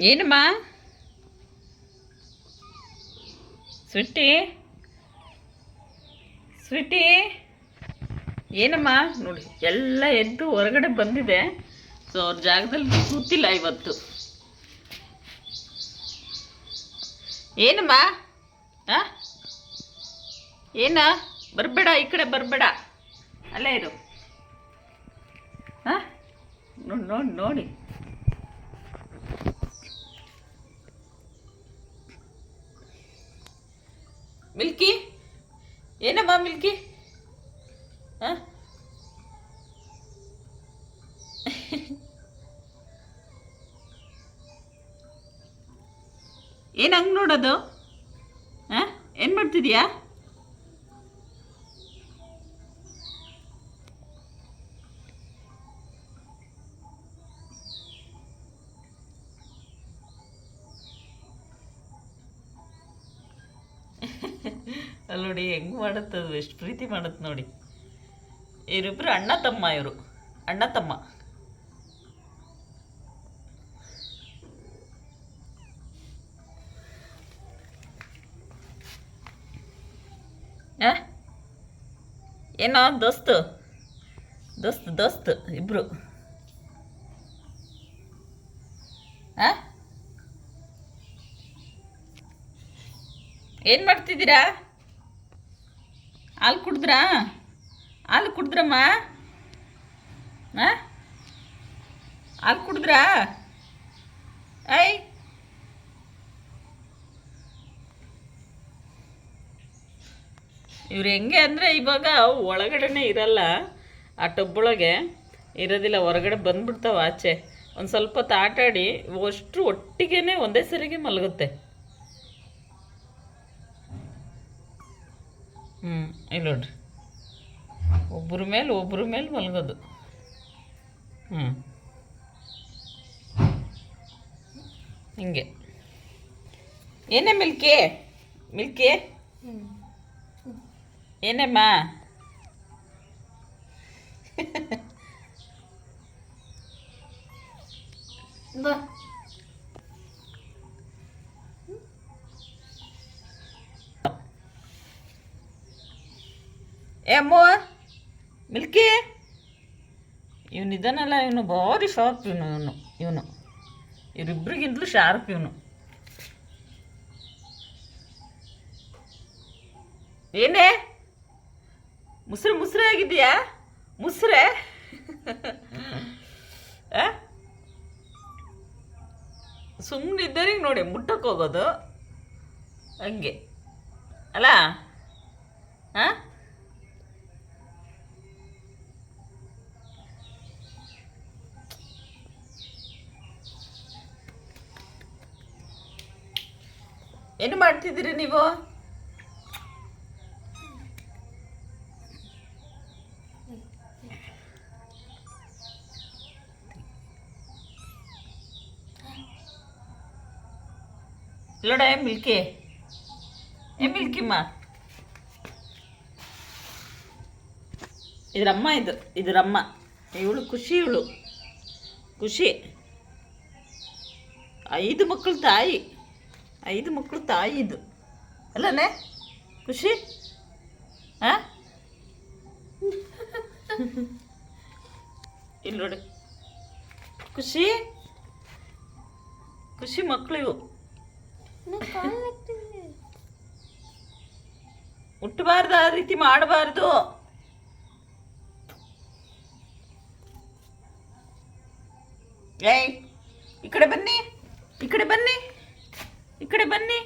ಏನಮ್ಮ? Sweety Sweety ಏನಮ್ಮ? ನೋಡಿ, ಎಲ್ಲ ಎದ್ದು ಹೊರಗಡೆ ಬಂದಿದೆ. ಸೊ ಅವ್ರ ಜಾಗದಲ್ಲಿ ಕೂತಿಲ್ಲ ಇವತ್ತು. ಏನಮ್ಮ? ಆ? ಏನ? ಬರಬೇಡ, ಈ ಕಡೆ ಬರಬೇಡ. ಅಲ್ಲೇ ಇರು. ಹಾಂ ನೋಡಿ ನೋಡಿ ನೋಡಿ. ಮಿಲ್ಕಿ? ಏನಮ್ಮ ಮಿಲ್ಕಿ? ಆ? ಏನು ಹಂಗೆ ನೋಡೋದು? ಹಾಂ? ಏನು ಮಾಡ್ತಿದ್ಯಾ? ಅಲ್ಲಿ ನೋಡಿ ಹೆಂಗೆ ಮಾಡುತ್ತದು, ಎಷ್ಟು ಪ್ರೀತಿ ಮಾಡುತ್ತೆ ನೋಡಿ. ಇವರಿಬ್ರು ಅಣ್ಣ ತಮ್ಮ ಇವರು. ಅಣ್ಣ ತಮ್ಮ? ಏನೋ ದೋಸ್ತು? ದೋಸ್ತ್ ದೋಸ್ತ್, ಇಬ್ರು. ಏನು ಮಾಡ್ತಿದ್ದೀರಾ? ಹಾಲು ಕುಡಿದ್ರಾ? ಹಾಲು ಕುಡಿದ್ರಮ್ಮ? ಹಾಂ? ಹಾಲು ಕುಡಿದ್ರಾ? ಐ ಇವ್ರು ಹೆಂಗೆ ಅಂದರೆ ಇವಾಗ ಒಳಗಡೆನೇ ಇರಲ್ಲ, ಆ ಟಬ್ಬೊಳಗೆ ಇರೋದಿಲ್ಲ, ಹೊರಗಡೆ ಬಂದ್ಬಿಡ್ತಾವೆ ಆಚೆ. ಒಂದು ಸ್ವಲ್ಪ ಹೊತ್ತು ಆಟಾಡಿ ಅಷ್ಟು ಒಟ್ಟಿಗೆ ಒಂದೇ ಸರಿಗೆ ಮಲಗುತ್ತೆ. ಹ್ಞೂ ಇಲ್ಲ ನೋಡ್ರಿ. ಒಬ್ಬರ ಮೇಲೆ ಒಬ್ಬರ ಮೇಲೆ ಮಲಗೋದು. ಹ್ಞೂ ಹಿಂಗೆ. ಏನೇ ಮಿಲ್ಕಿ? ಮಿಲ್ಕಿ? ಏನೇಮ್ಮ? ಬಾ. ಏ ಅಮ್ಮ, ಮಿಲ್ಕಿ. ಇವನು ಇದಾನಲ್ಲ, ಇವನು ಭಾರಿ ಶಾರ್ಪ್ ಇವನು ಇವನು ಇವನು. ಇವರಿಬ್ರಿಗಿಂತಲೂ ಶಾರ್ಪ್ ಇವನು. ಏನೇ? ಮುಸ್ರೆ ಮುಸ್ರೆ ಆಗಿದೆಯಾ? ಮುಸ್ರೆ? ಸುಮ್ಮನಿದ್ದರೆ ನೋಡಿ ಮುಟ್ಟಕ್ಕೆ ಹೋಗೋದು. ಹಂಗೆ. ಅಲ್ಲ ಹಾಂ ಮಾಡ್ತಿದ್ದೀರಿ ನೀವು? ಇಲ್ಲೋಡ, ಏ ಮಿಲ್ಕಿ. ಏ ಮಿಲ್ಕಿಮ್ಮ ಇದ್ರಮ್ಮ ಇದು, ಇದ್ರಮ್ಮ. ಇವಳು ಖುಷಿ ಇವಳು. ಖುಷಿ. ಐದು ಮಕ್ಕಳು ತಾಯಿ. ಐದು ಮಕ್ಕಳು ತಾಯಿ ಇದು ಅಲ್ಲನೇ? ಖುಷಿ? ಹಾ ಇಲ್ಲಿ ನೋಡಿ. ಖುಷಿ? ಖುಷಿ ಮಕ್ಕಳು ಇವು ಹುಟ್ಟಬಾರ್ದು ಆ ರೀತಿ ಮಾಡಬಾರ್ದು. ಏಯ್, ಈ ಕಡೆ ಬನ್ನಿ, ಈ ಕಡೆ ಬನ್ನಿ. ಈ ಕಡೆ ಬನ್ನಿ.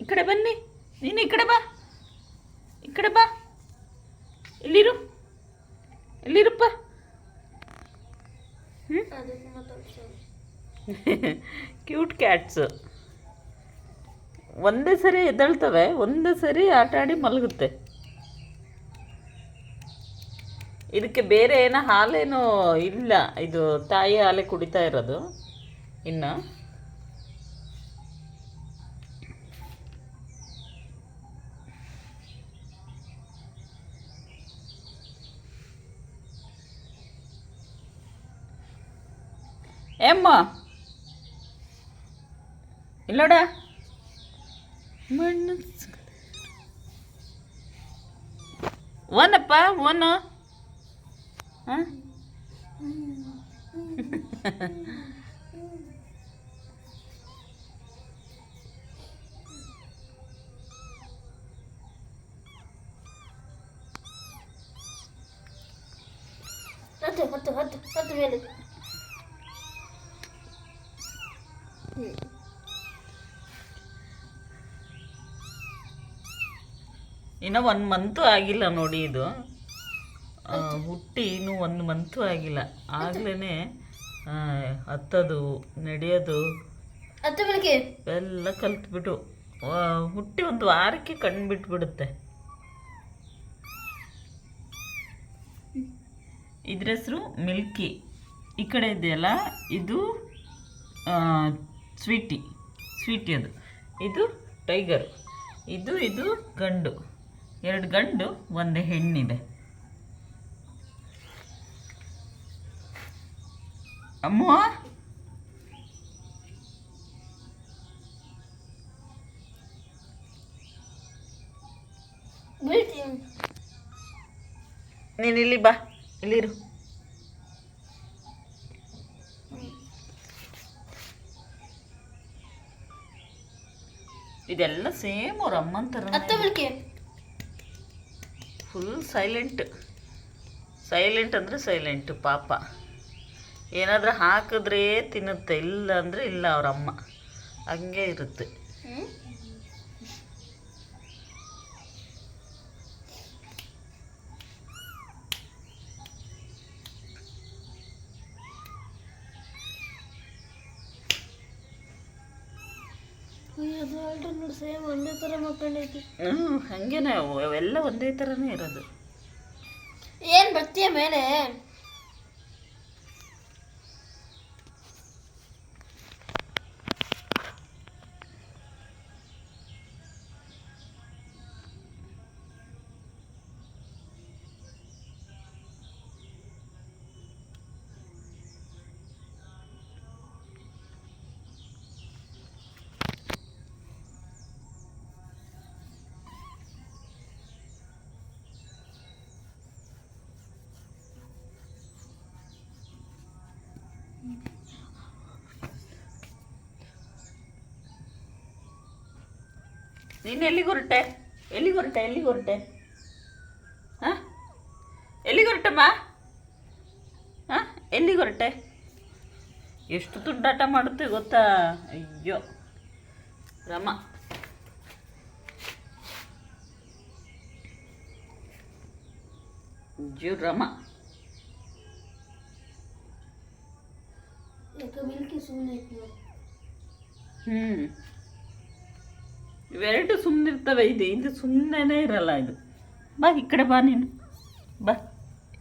ಈ ಕಡೆ ಬನ್ನಿ. ನೀನು ಈ ಕಡೆ ಬಾ. ಈ ಕಡೆ ಬಾ. ಎಲ್ಲಿರು? ಎಲ್ಲಿರುಪ್ಪ? Cute cats. ಒಂದೇ ಸರಿ ಎದ್ದೇಳ್ತವೆ, ಒಂದೇ ಸರಿ ಆಟ ಆಡಿ ಮಲಗುತ್ತೆ. ಇದಕ್ಕೆ ಬೇರೆ ಏನೋ ಹಾಲೇನೋ ಇಲ್ಲ. ಇದು ತಾಯಿ ಹಾಲೇ ಕುಡಿತಾ ಇರೋದು. ಇನ್ನು. ಏಮ್ಮ ಇಲ್ಲೋಡ ಮಣ್ಣು ಒನಪ್ಪ ಒನು ಹಾಂ ಹತ್ತು ಹತ್ತು ಹತ್ತು ಹತ್ತು ಮೇಲೆ ಇನ್ನು ಒಂದು ಮಂತು ಆಗಿಲ್ಲ ನೋಡಿ ಇದು. ಹುಟ್ಟಿ ಇನ್ನೂ ಒಂದು ಮಂತು ಆಗಿಲ್ಲ. ಆಗ್ಲೇ ಹತ್ತೋದು ನಡೆಯೋದು. ಎಲ್ಲ ಕಲ್ತ್ಬಿಟ್ಟು ಹುಟ್ಟಿ ಒಂದು ವಾರಕ್ಕೆ ಕಣ್ಣು ಬಿಟ್ಬಿಡುತ್ತೆ. ಇದ್ರ ಹೆಸರು ಮಿಲ್ಕಿ. ಈ ಕಡೆ ಇದೆಯಲ್ಲ ಇದು ಸ್ವೀಟಿ ಸ್ವೀಟಿ ಅದು. ಇದು ಟೈಗರ್. ಇದು ಇದು ಗಂಡು. ಎರಡು ಗಂಡು ಒಂದು ಹೆಣ್ಣಿದೆ. ಅಮ್ಮ? ಬೀಳ್ತೀನಿ ನೀನು ಇಲ್ಲಿ ಬಾ ಇಲ್ಲಿರು. ಇದೆಲ್ಲ ಸೇಮ್ ಅವ್ರ ಅಮ್ಮನ ಥರ ಫುಲ್ ಸೈಲೆಂಟ್ ಸೈಲೆಂಟ್ ಅಂದರೆ ಸೈಲೆಂಟ್ ಪಾಪ. ಏನಾದರೂ ಹಾಕಿದ್ರೆ ತಿನ್ನುತ್ತೆ ಇಲ್ಲ ಅಂದರೆ ಇಲ್ಲ ಅವ್ರ ಅಮ್ಮ. ಹಂಗೆ ಇರುತ್ತೆ. ಸೇಮ್ ಒಂದೇ ಥರ ಮಕ್ಕಳೈತಿ ಹ್ಞೂ ಹಂಗೇನೆ ಅವು ಅವೆಲ್ಲ ಒಂದೇ ಥರನೇ ಇರೋದು. ಏನು ಬರ್ತೀಯ ಮೇಲೆ? ನೀನು ಎಲ್ಲಿಗೆ ಹೊರಟೆ? ಎಲ್ಲಿಗೆ ಹೊರಟೆ? ಎಲ್ಲಿಗೆ ಹೊರಟೆ? ಹಾಂ? ಎಲ್ಲಿಗೆ ಹೊರಟಮ್ಮ? ಹಾಂ? ಎಲ್ಲಿಗೆ ಹೊರಟೆ? ಎಷ್ಟು ದುಡ್ಡಾಟ ಮಾಡುತ್ತೆ ಗೊತ್ತಾ? ಅಯ್ಯೋ ರಮ. ಅಯ್ಯೋ ರಮ. ಹ್ಮ್. ಹ್ಞೂ ಇವೆರಡು ಸುಮ್ಮನಿರ್ತವೆ ಇದು. ಇದು ಸುಮ್ಮನೆ ಇರಲ್ಲ ಇದು. ಬಾ, ಈ ಕಡೆ ಬಾ ನೀನು. ಬಾ.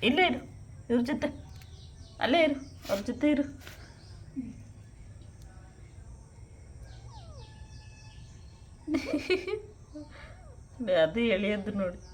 ಇಲ್ಲೇ ಇರು. ಇವ್ರ ಜೊತೆ. ಅಲ್ಲೇ ಇರು. ಅವ್ರ ಜೊತೆ ಇರು. ಅದು ಎಳಿಯದ್ದು ನೋಡಿ.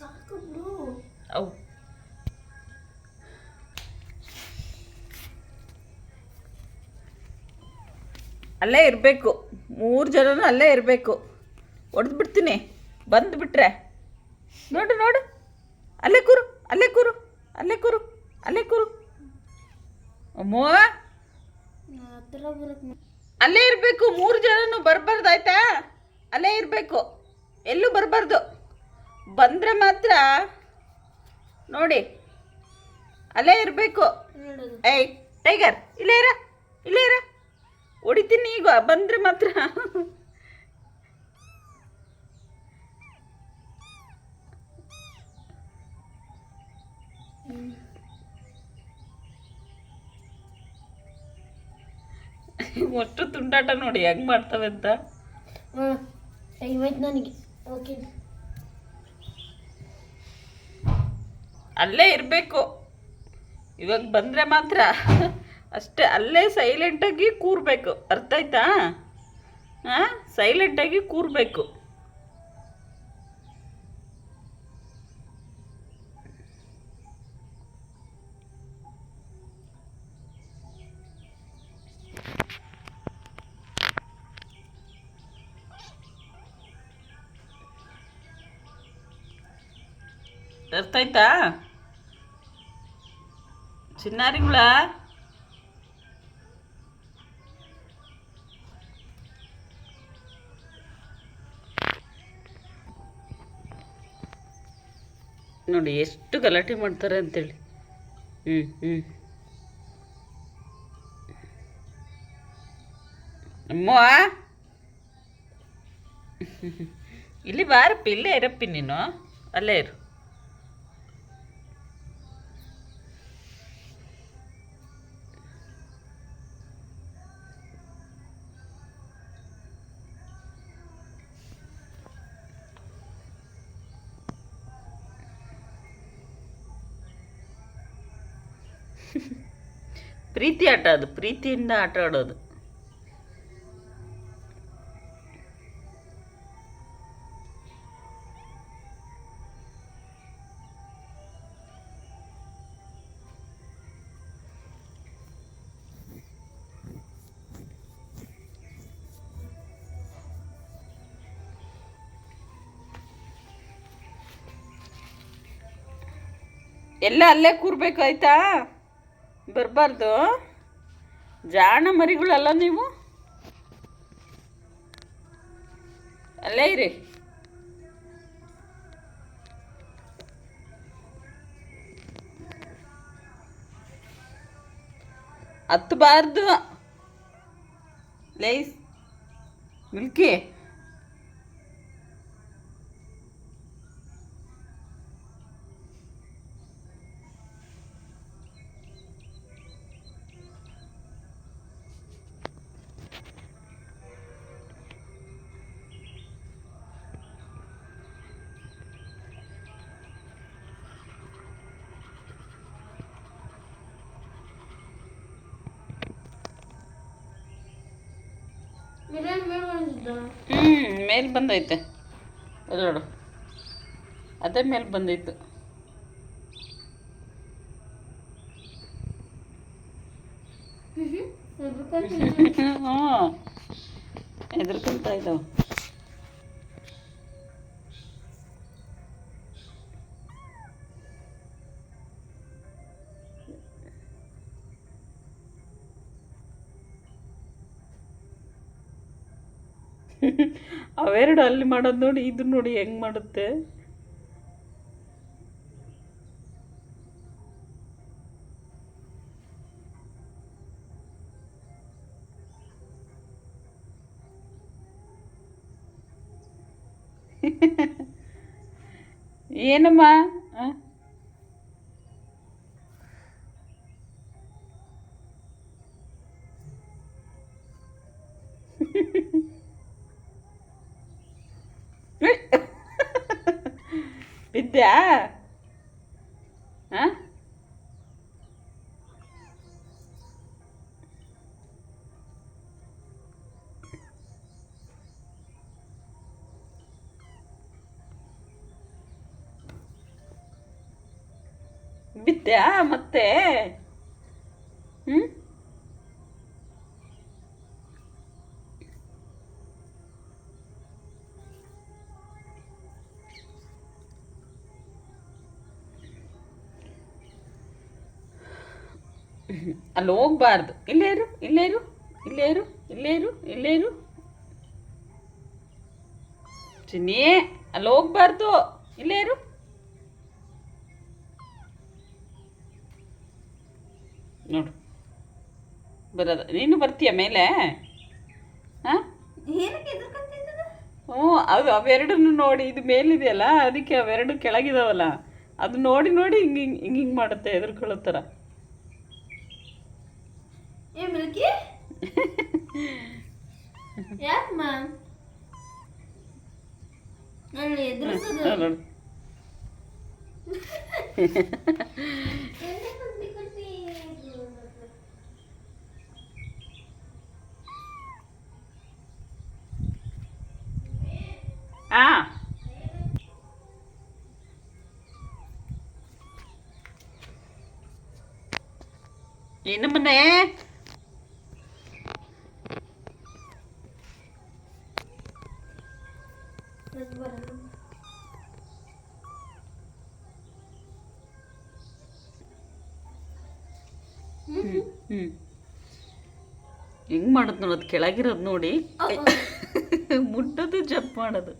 ಸಾಕು ಬಿಡು ಅವು. ಅಲ್ಲೇ ಇರಬೇಕು. ಮೂರು ಜನನೂ ಅಲ್ಲೇ ಇರಬೇಕು. ಹೊಡೆದು ಬಿಡ್ತೀನಿ. ಬಂದು ಬಿಟ್ರೆ. ನೋಡು ನೋಡು. ಅಲ್ಲೇ ಕೂರು ಅಲ್ಲೇ ಕೂರು ಅಲ್ಲೇ ಕೂರು ಅಲ್ಲೇ ಕೂರು. ಅಮ್ಮೋ. ಅಲ್ಲೇ ಇರಬೇಕು. ಮೂರು ಜನನು ಬರಬಾರ್ದು ಆಯ್ತಾ? ಅಲ್ಲೇ ಇರಬೇಕು. ಎಲ್ಲೂ ಬರಬಾರ್ದು. ಬಂದರೆ ಮಾತ್ರ ನೋಡಿ, ಅಲ್ಲೇ ಇರಬೇಕು. ಏಯ್, ಟೈಗರ್, ಇಲ್ಲೇ ಇರ ಇಲ್ಲೇ ಇರ. ಹೊಡಿತೀನಿ ಈಗ, ಬಂದರೆ ಮಾತ್ರ. ಅಷ್ಟು ತುಂಟಾಟ ನೋಡಿ, ಹೆಂಗ್ ಮಾಡ್ತಾವೆ ಅಂತ. ನನಗೆ, ಓಕೆ. ಅಲ್ಲೇ ಇರಬೇಕು. ಇವಾಗ ಬಂದರೆ ಮಾತ್ರ ಅಷ್ಟೇ, ಅಲ್ಲೇ ಸೈಲೆಂಟಾಗಿ ಕೂರಬೇಕು. ಅರ್ಥ ಆಯ್ತಾ ಹಾಂ ಸೈಲೆಂಟಾಗಿ ಕೂರಬೇಕು. ಅರ್ಥ ಆಯ್ತಾ ಚಿನ್ನಾರಿಗಳ? ನೋಡಿ ಎಷ್ಟು ಗಲಾಟೆ ಮಾಡ್ತಾರೆ ಅಂತೇಳಿ. ಹ್ಞೂ ಹ್ಞೂ ಅಮ್ಮ ಇಲ್ಲಿ ಬಾರಪ್ಪ, ಇಲ್ಲೇ ಇರಪ್ಪಿ ನೀನು. ಅಲ್ಲೇ ಇರು. ಪ್ರೀತಿ ಆಟ ಅದು ಪ್ರೀತಿಯಿಂದ ಆಟ ಆಡೋದು. ಎಲ್ಲ ಅಲ್ಲೇ ಕೂರ್ಬೇಕು ಆಯ್ತಾ? ಬರಬಾರ್ದು. ಜಾಣ ಮರಿಗಳಲ್ಲ ನೀವು? ಅಲ್ಲೇ ಇರಿ. ಹತ್ತಬಾರ್ದು. ಲೈಸ್. ಮಿಲ್ಕಿ. ಹ್ಞೂ ಮೇಲ್ ಬಂದೈತೆ. ನೋಡು. ಅದೇ ಮೇಲೆ ಬಂದಿತ್ತು ಹ್ಞೂ ಹೆದರ್ಕೊಂತ ಇದ್ದಾವೆ ಅವೆರಡು ಅಲ್ಲಿ ಮಾಡೋದು ನೋಡಿ ಇದು ನೋಡಿ ಹೆಂಗ್ ಮಾಡುತ್ತೆ? ಏನಮ್ಮ? ಆ? ಬಿದ್ದ್ಯಾ ಆ? ಬಿದ್ದ್ಯಾ ಮತ್ತೆ ಹ್ಮ್ ಅಲ್ಲಿ ಹೋಗ್ಬಾರ್ದು ಇಲ್ಲೇ ಇರು ಇಲ್ಲೇ ಇರು ಇಲ್ಲೇ ಇರು ಇಲ್ಲೇ ಇರು ಇಲ್ಲೇ ಇರು. ಚಿನ್ನಿ ಅಲ್ಲಿ ಹೋಗ್ಬಾರ್ದು. ಇಲ್ಲೇ ಇರು. ನೋಡು. ಬರೋದ. ನೀನು ಬರ್ತೀಯ ಮೇಲೆ? ಹಾಂ? ಹ್ಞೂ ಅದು ಅವೆರಡನ್ನು ನೋಡಿ ಇದು ಮೇಲಿದೆಯಲ್ಲ ಅದಕ್ಕೆ ಅವೆರಡು ಕೆಳಗಿದಾವಲ್ಲ. ಅದು ನೋಡಿ ನೋಡಿ ಹಿಂಗೆ ಹಿಂಗೆ ಹಿಂಗೆ ಹಿಂಗೆ ಮಾಡುತ್ತೆ ಎದುರ್ಕೊಳ್ಳೋ ಥರ. Yapma. Öyle yedirsin. ಹ್ಞೂ ಹೆಂಗ್ ಮಾಡೋದು ನೋಡೋದು ಕೆಳಗಿರೋದು ನೋಡಿ. ಮುಟ್ಟೋದು ಜಪ್ ಮಾಡೋದು.